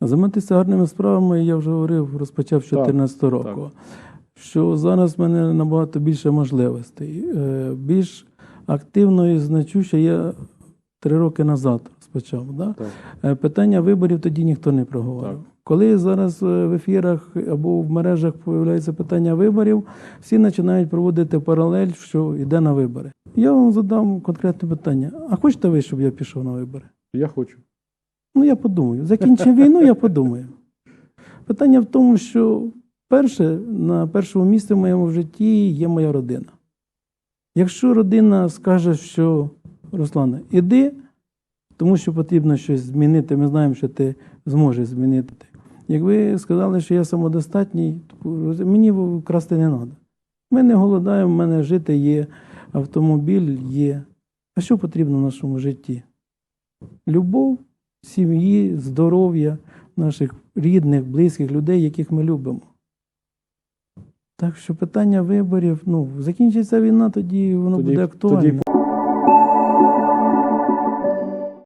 Займатися гарними справами, я вже говорив, розпочав з Так, 2014 року. Що зараз в мене набагато більше можливостей. Е, Більш активно і значуще я три роки назад розпочав. Да? Так. Е, Питання виборів тоді ніхто не проговорив. Так. Коли зараз е, в ефірах або в мережах появляється питання виборів, всі починають проводити паралель, що йде на вибори. Я вам задам конкретне питання: а хочете ви, щоб я пішов на вибори? Я хочу. Ну, я подумаю. Закінчимо війну, я подумаю. Питання в тому, що перше, на першому місці в моєму житті є моя родина. Якщо родина скаже, що Руслане, іди, тому що потрібно щось змінити, ми знаємо, що ти зможеш змінити. Як ви сказали, що я самодостатній, мені красти не треба. Ми не голодаємо, в мене жити є, автомобіль є. А що потрібно в нашому житті? Любов, сім'ї, здоров'я наших рідних, близьких людей, яких ми любимо. Так що питання виборів, ну, закінчиться війна, тоді воно Тоді- буде актуальне. тоді